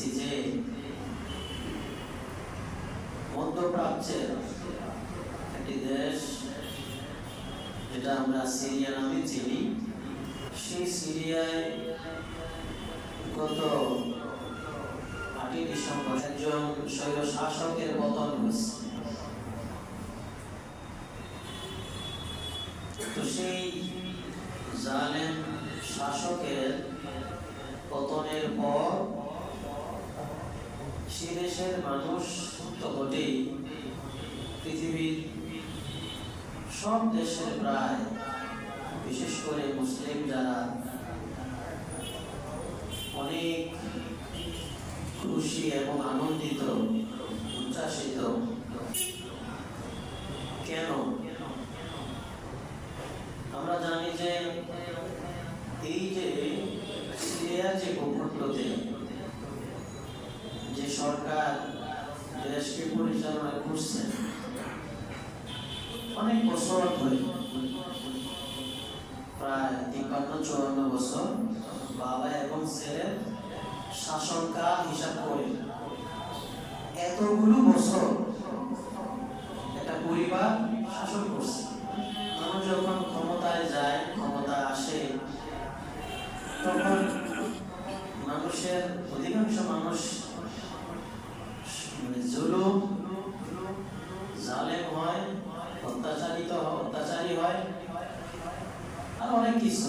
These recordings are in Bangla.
দেখতেছি যে মধ্যপ্রাচ্যের একটি দেশ যেটা আমরা সিরিয়া নামে চিনি। সেই সিরিয়ায় গত আটই ডিসেম্বর একজন স্বৈর শাসকের পতন হয়েছে। তো সেই জালেম শাসকের পতনের পর সে দেশের মানুষ তো বটেই। পৃথিবীর সব দেশের প্রায়, বিশেষ করে মুসলিম যারা, অনেক খুশি এবং আনন্দিত, উচ্ছ্বাসিত। কেন? আমরা জানি যে এই যে সিরিয়ার যে ভূখণ্ডতে সরকার, দেশকে পরিচালনা করছেন অনেক বছর ধরে, প্রায় তিপ্পান্ন, চুয়ান্ন বছর বাবা এবং ছেলের শাসনকাল হিসাব করে। এতগুলো বছর একটা পরিবার শাসন করছে। মানুষ যখন ক্ষমতায় যায়, ক্ষমতা আসে, তখন মানুষের অধিকাংশ মানুষ মানে জুলুম জালেম হয় অত্যাচারিত হয় অত্যাচারী হয় আর অনেক কিছু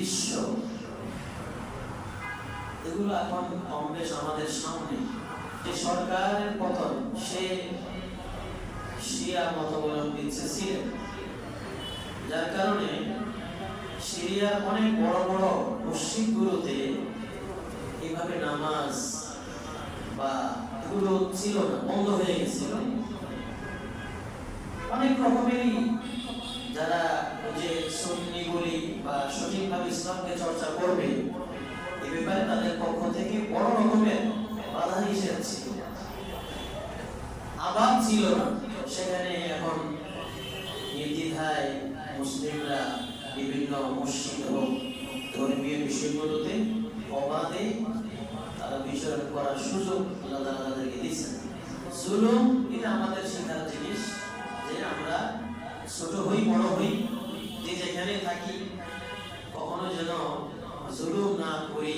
দৃশ্য। এগুলো এখন কম বেশ আমাদের সামনে। যে সরকারের পতন, সে শিয়া মতাবলম্বী ছিলেন যার কারণে সিরিয়ার অনেক বড় বড় মসজিদগুলোতে এভাবে নামাজ বা এগুলো ছিল না, বন্ধ হয়ে গেছিল। অনেক রকমেরই যারা যে সুন্নিগুলি ইসলামকে চর্চা করবে। এ ব্যাপারে তাদের পক্ষ থেকে বড় রকমের বাধা নিষেধ ছিল। আবার ছিল না। সেখানে এখন নির্দ্বিধায় মুসলিমরা বিভিন্ন মসজিদ এবং ধর্মীয় বিষয়গুলোতে অবাধে তারা বিচরণ করার সুযোগ আল্লাহ তাদেরকে দিয়েছেন। জুলুম এটা আমাদের শেখার জিনিস যে আমরা ছোট হই, বড় হই, যে যেখানে থাকি কখনো যেন জুলুম না করি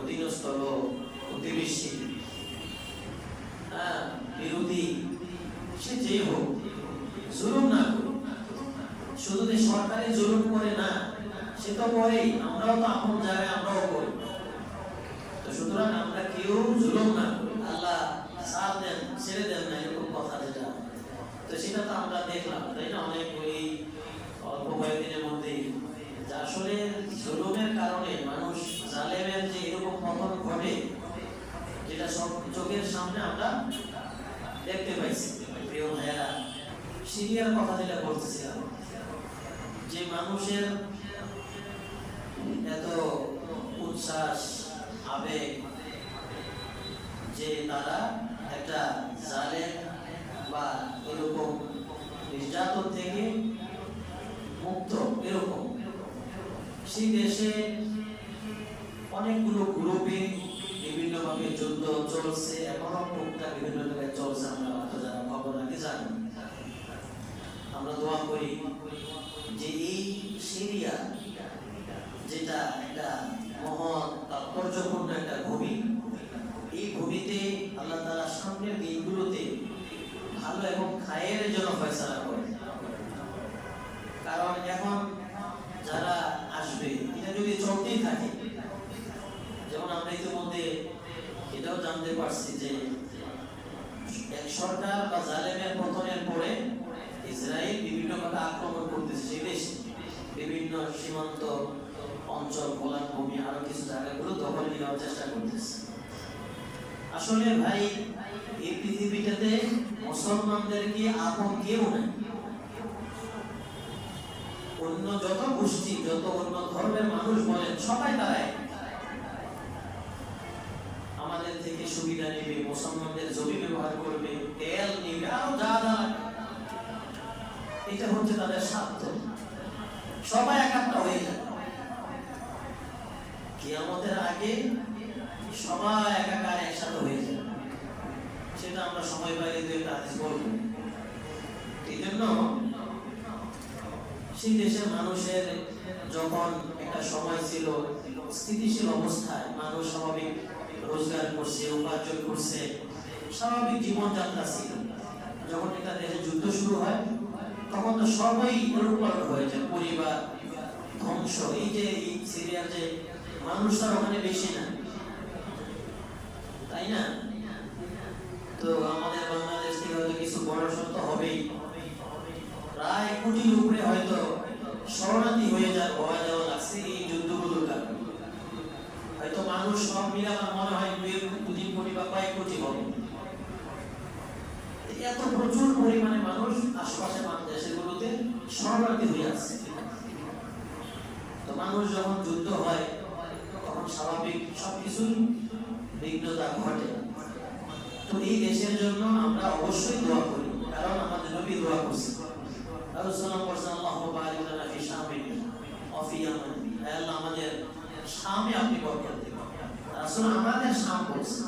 অধীনস্থ লোক প্রতিবেশী হ্যাঁ, বিরোধী সে যে হোক জুলুম না করি শুধু যে সরকারি জুলুম করে না সে তো করেই আমরাও তো আপন জায়গায় আমরাও করি। তো সুতরাং আমরা কেউ জুলুম না করি। আল্লাহ সাথ দেন ছেড়ে দেন না এরকম কথা যেটা। তো সেটা তো আমরা দেখলাম তাই না? অনেক ওই অল্প কয়েকদিনের মধ্যেই যে আসলে জুলুমের কারণে মানুষ জালেমের যে এরকম ঘটে যেটা সব চোখের সামনে আমরা দেখতে পাইছি, প্রিয় ভাইয়েরা, সিরিয়ার কথা যেটা বলতেছিলাম, যে মানুষের এত উচ্ছ্বাস, আবেগ, যে তারা একটা জালেম বা এরকম নির্যাতন থেকে মুক্ত, এরকম। সেই দেশে অনেকগুলো গ্রুপে বিভিন্নভাবে যুদ্ধ চলছে এখনও টুকটাক বিভিন্ন জায়গায় চলছে আমরা হয়তো যারা খবর আগে জানি আমরা দোয়া করি যে এই সিরিয়া, যেটা একটা মহৎ তাৎপর্যপূর্ণ একটা ভূমি, এই ভূমিতে আল্লাহ তারা সামনের দিনগুলোতে ভালো এবং খায়ের জন্য ফয়সালা করে কারণ এখন যারা আসবে, এটা যদি চলতেই থাকে যেমন আমরা ইতিমধ্যে এটাও জানতে পারছি যে এক সরকার বা জালেমের পতনের পরে ইসরায়েল বিভিন্নভাবে আক্রমণ করতেছে সেই দেশে সীমান্ত অঞ্চল গোলান ভূমি আরও কিছু জায়গাগুলো দখল নেওয়ার চেষ্টা করতেছে। আসলে ভাই, এই পৃথিবীটাতে মুসলমানদেরকে আপন কেউ নাই? অন্য যত গোষ্ঠী, যত অন্য ধর্মের মানুষ বলেন, সবাই তারা আমাদের থেকে সুবিধা নেবে, মুসলমানদের জমি ব্যবহার করবে, তেল নেবে আরও যা। এটা হচ্ছে তাদের স্বার্থ। সবাই একাত্তা হয়ে যাবে। কিয়ামতের আগে সবাই একাকার একসাথে হয়ে যাবে। সেটা আমরা সময় পাইলে দু একটা হাদিস বলব। এই জন্য সেই দেশের মানুষের যখন একটা সময় ছিল, স্থিতিশীল অবস্থায় মানুষ স্বাভাবিক রোজগার করছে, উপার্জন করছে, স্বাভাবিক জীবনযাত্রা ছিল। যখন একটা দেশে যুদ্ধ শুরু হয় তখন তো সবাই উলটপালট হয়ে যায় পরিবার, ধ্বংস। এই যে এই সিরিয়ার যে মানুষরা ওখানে বেশি না, তাই না? তো আমাদের বাংলাদেশ থেকে হয়তো কিছু বড় সত্য হবেই। প্রায় কোটির উপরে হয়তো শরণার্থী হয়ে যায় হওয়া যাওয়া লাগছে এই যুদ্ধগুলোর কারণে। হয়তো মানুষ সব মিলে আমার মনে হয় দুই দু তিন কোটি বা কয়েক কোটি হবে। এত প্রচুর পরিমাণে মানুষ আশপাশে মানুষ শরণার্থী হয়ে আছে তো মানুষ যখন যুদ্ধ হয়, তখন স্বাভাবিক সবকিছুই বিঘ্নতা ঘটে। তো এই দেশের জন্য আমরা অবশ্যই দোয়া করি, কারণ আমাদের নবী দোয়া করছে করছে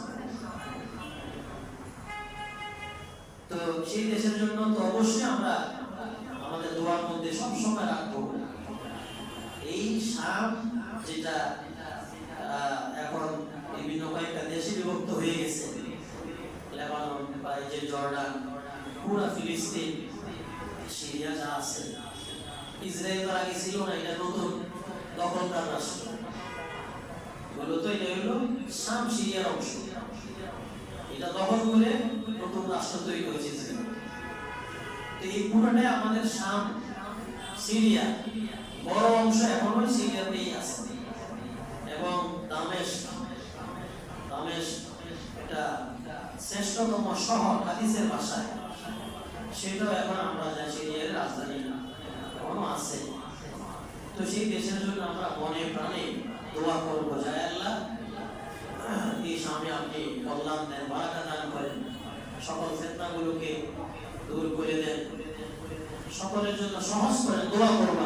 তো সেই দেশের জন্য তো অবশ্যই আমরা আমাদের দোয়ার মধ্যে সব সময় রাখব। এই শাম যেটা এখন বিভিন্ন কয়েকটা দেশে বিভক্ত হয়ে গেছে। লেবানন বা যে জর্ডান, পুরা ফিলিস্তিন, সিরিয়া যা আছে। ইসরায়েল তো আগে ছিল না, এটা নতুন দখলদার রাষ্ট্র। মূলত এটা হলো শাম সিরিয়ার অংশ। এটা দখল করে নতুন রাষ্ট্র তৈরি হয়েছে এই পুরোটাই আমাদের শাম সিরিয়া। বড় অংশ এখনও সিরিয়াতেই আছে। এবং দামেশ দামেশ এটা শ্রেষ্ঠতম শহর হাদিসের ভাষায়। সেটাও এখন আমরা যা সিরিয়ার রাজধানী এখনও আছে। তো সেই দেশের জন্য আমরা মনে প্রাণে দোয়া করব যায় আল্লাহ। এই সামনে আপনি কল্যাণ দেন বারাকা দান করেন। সকল ফেতনাগুলোকে দূর করে দেন। সকলের জন্য সহজ করে দোয়া করব